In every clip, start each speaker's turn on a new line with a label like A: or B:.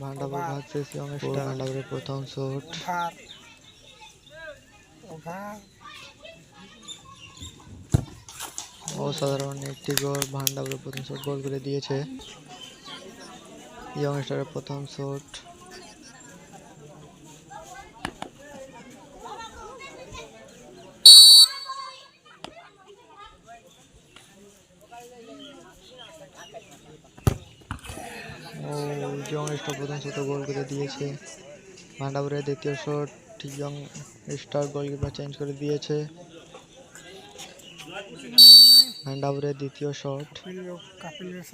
A: ভান্ডাপুর
B: over.
A: Versus ইয়ংস্টার ভান্ডাপুরের প্রথম shot.
B: Over. Over.
A: অসাধারণ একটি গোল ভান্ডাপুরের প্রথম শট গোল করে দিয়েছে। ইয়ং স্টারের প্রথম শট। ও ইয়ংস্টার প্রথম শটে গোল করে দিয়েছে। ভান্ডাপুরের দ্বিতীয় shot young star goalkeeper change করে দিয়েছে। ভান্ডাপুরের দ্বিতীয় শট।
B: কপিল কপিলের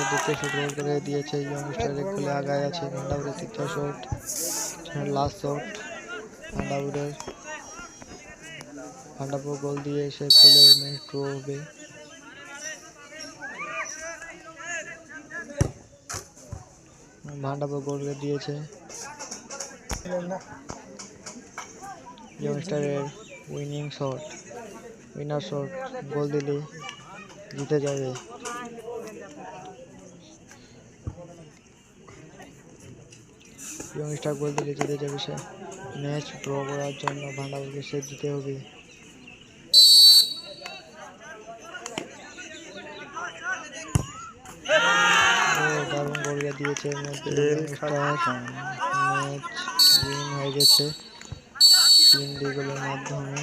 A: ইয়ংস্টার দ্বিতীয় গোল করে আগায় আছে শট শট গোল দিয়ে সে গোলে ম্যাচ ড্র হবে। ভান্ডাপুর গোল করে দিয়েছে। ইয়ংস্টারের winning shot winner shot goal দিলে জিতে যাবে। ইয়ংস্টার গোল দিলে জিতে যাবে সে। ম্যাচ ড্র করার জন্য ভান্ডাবলকে সে দিতে হবে। দারুণ দিয়েছে ম্যাচ গেম হয়ে গেছে। তিন গোলের মাধ্যমে।